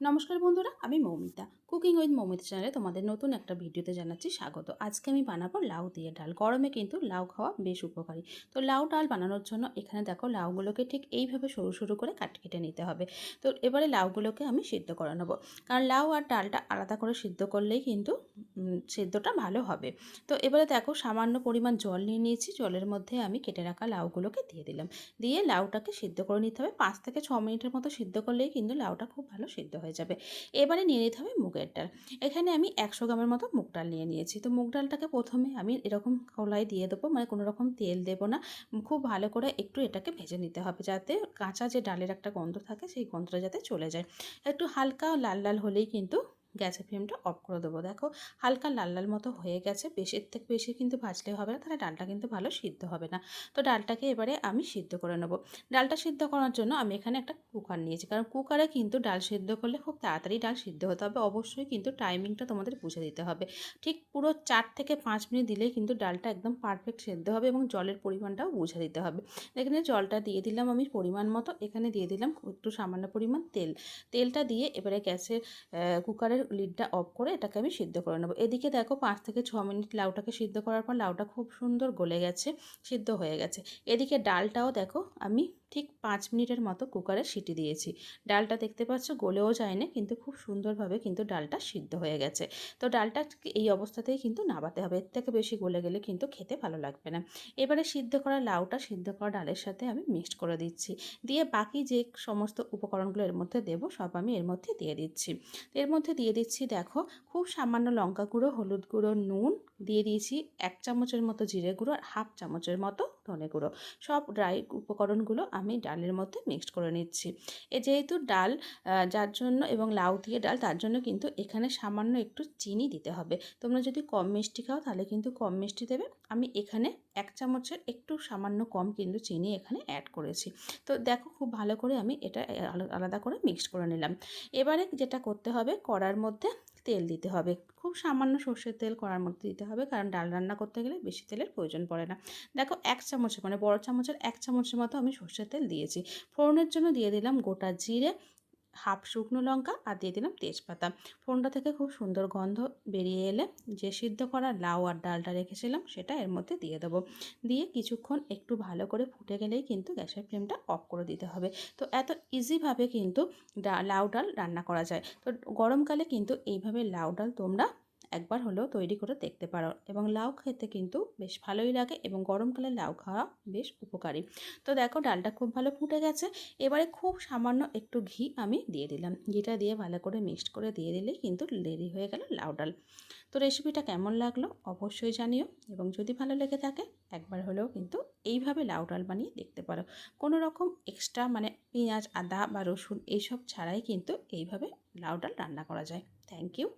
নমস্কার বন্ধুরা, আমি মৌমিতা। কুকিং উইথ মৌমিতা চ্যানেলে তোমাদের নতুন একটা ভিডিওতে জানাচ্ছি স্বাগত। আজকে আমি বানাবো লাউ দিয়ে ডাল। গরমে কিন্তু লাউ খাওয়া বেশ উপকারী। তো লাউ ডাল বানানোর জন্য এখানে দেখো লাউগুলোকে ঠিক এইভাবে সরু সরু করে কাট কেটে নিতে হবে। তো এবারে লাউগুলোকে আমি সিদ্ধ করে নেব। কারণ লাউ আর ডালটা আলাদা করে সিদ্ধ করলেই কিন্তু সিদ্ধটা ভালো হবে। তো এবারে দেখো সামান্য পরিমাণ জল নিয়ে নিয়েছি, জলের মধ্যে আমি কেটে রাখা লাউগুলোকে দিয়ে দিলাম। দিয়ে লাউটাকে সিদ্ধ করে নিতে হবে। পাঁচ থেকে ছ মিনিটের মতো সিদ্ধ করলেই কিন্তু লাউটা খুব ভালো সিদ্ধ হয়ে যাবে। এবারে নিয়ে নিতে হবে মুগের ডাল। এখানে আমি একশো গ্রামের মতো মুগ ডাল নিয়ে নিয়েছি। তো মুগ ডালটাকে প্রথমে আমি এরকম কলাই দিয়ে দেবো মানে কোনো রকম তেল দেবো না। খুব ভালো করে একটু এটাকে ভেজে নিতে হবে যাতে কাঁচা যে ডালের একটা গন্ধ থাকে, সেই গন্ধটা যাতে চলে যায়। একটু হালকা লাল লাল হলেই কিন্তু গ্যাসের ফ্লেমটা অফ করে দেবো। দেখো, হালকা লাল লাল মতো হয়ে গেছে। বেশির থেকে বেশি কিন্তু ভাজলে হবে না, তাহলে ডালটা কিন্তু ভালো সিদ্ধ হবে না। তো ডালটাকে এবারে আমি সিদ্ধ করে নেব। ডালটা সিদ্ধ করার জন্য আমি এখানে একটা কুকার নিয়েছি, কারণ কুকারে কিন্তু ডাল সিদ্ধ করলে খুব তাড়াতাড়ি ডাল সিদ্ধ হতে হবে। অবশ্যই কিন্তু টাইমিংটা তোমাদের বুঝে দিতে হবে। ঠিক পুরো চার থেকে পাঁচ মিনিট দিলেই কিন্তু ডালটা একদম পারফেক্ট সেদ্ধ হবে এবং জলের পরিমাণটাও বুঝে দিতে হবে। এখানে জলটা দিয়ে দিলাম আমি পরিমাণ মতো। এখানে দিয়ে দিলাম একটু সামান্য পরিমাণ তেল। তেলটা দিয়ে এবারে গ্যাসের কুকারের লিডটা অফ করে এটাকে আমি সিদ্ধ করে নেব। এদিকে দেখো পাঁচ থেকে ছ মিনিট লাউটাকে সিদ্ধ করার পর লাউটা খুব সুন্দর গলে গেছে, সিদ্ধ হয়ে গেছে। এদিকে ডালটাও দেখো আমি ঠিক পাঁচ মিনিটের মতো কুকারে সিটি দিয়েছি। ডালটা দেখতে পাচ্ছ গলেও যায় না কিন্তু খুব সুন্দরভাবে কিন্তু ডালটা সিদ্ধ হয়ে গেছে। তো ডালটা এই অবস্থাতেই কিন্তু নাবাতে হবে, এর থেকে বেশি গলে গেলে কিন্তু খেতে ভালো লাগবে না। এবারে সিদ্ধ করা লাউটা, সিদ্ধ করা ডালের সাথে আমি মিক্সড করে দিচ্ছি। দিয়ে বাকি যে সমস্ত উপকরণগুলো এর মধ্যে দেবো, সব আমি এর মধ্যে দিয়ে দিচ্ছি। এর মধ্যে দিয়ে দিচ্ছি, দেখো, খুব সামান্য লঙ্কা গুঁড়ো, হলুদ গুঁড়ো, নুন, দিয়ে দিয়েছি এক চামচের মতো জিরে গুঁড়ো আর হাফ চামচের মতো ধনে গুঁড়ো। সব ড্রাই উপকরণগুলো আমি ডালের মধ্যে মিক্সড করে নিচ্ছি। এ যেহেতু ডাল যার জন্য এবং লাউ দিয়ে ডাল, তার জন্য কিন্তু এখানে সামান্য একটু চিনি দিতে হবে। তোমরা যদি কম মিষ্টি খাও, তাহলে কিন্তু কম মিষ্টি দেবে। আমি এখানে এক চামচের একটু সামান্য কম কিন্তু চিনি এখানে অ্যাড করেছি। তো দেখো খুব ভালো করে আমি এটা আলাদা করে মিক্সড করে নিলাম। এবারে যেটা করতে হবে, কড়ার মধ্যে তেল দিতে হবে। খুব সামান্য সর্ষের তেল করার মধ্যে দিতে হবে কারণ ডাল রান্না করতে গেলে বেশি তেলের প্রয়োজন পড়ে না। দেখো এক চামচের মানে বড় চামচের এক চামচের মতো আমি সর্ষের তেল দিয়েছি। ফোড়নের জন্য দিয়ে দিলাম গোটা জিরে হাফ শুকনো লঙ্কা আর দিয়ে দিলাম তেজপাতা। ফোনটা থেকে খুব সুন্দর গন্ধ বেরিয়ে এলে যে সিদ্ধ করা লাউ আর ডালটা রেখেছিলাম সেটা এর মধ্যে দিয়ে দেবো। দিয়ে কিছুক্ষণ একটু ভালো করে ফুটে গেলেই কিন্তু গ্যাসের ফ্লেমটা অফ করে দিতে হবে। তো এত ইজিভাবে কিন্তু লাউ ডাল রান্না করা যায়। তো গরমকালে কিন্তু এইভাবে লাউ ডাল তোমরা একবার হলেও তৈরি করে দেখতে পারো। এবং লাউ খেতে কিন্তু বেশ ভালোই লাগে এবং গরমকালে লাউ খাওয়া বেশ উপকারী। তো দেখো, ডালটা খুব ভালো ফুটে গেছে। এবারে খুব সামান্য একটু ঘি আমি দিয়ে দিলাম। ঘিটা দিয়ে ভালো করে মিক্সড করে দিয়ে দিলেই কিন্তু রেডি হয়ে গেল লাউ ডাল। তো রেসিপিটা কেমন লাগল অবশ্যই জানিও এবং যদি ভালো লেগে থাকে, একবার হলেও কিন্তু এইভাবে লাউ ডাল বানিয়ে দেখতে পারো। কোনো রকম এক্সট্রা মানে পেঁয়াজ, আদা বা রসুন এইসব ছাড়াই কিন্তু এইভাবে লাউ ডাল রান্না করা যায়। Thank you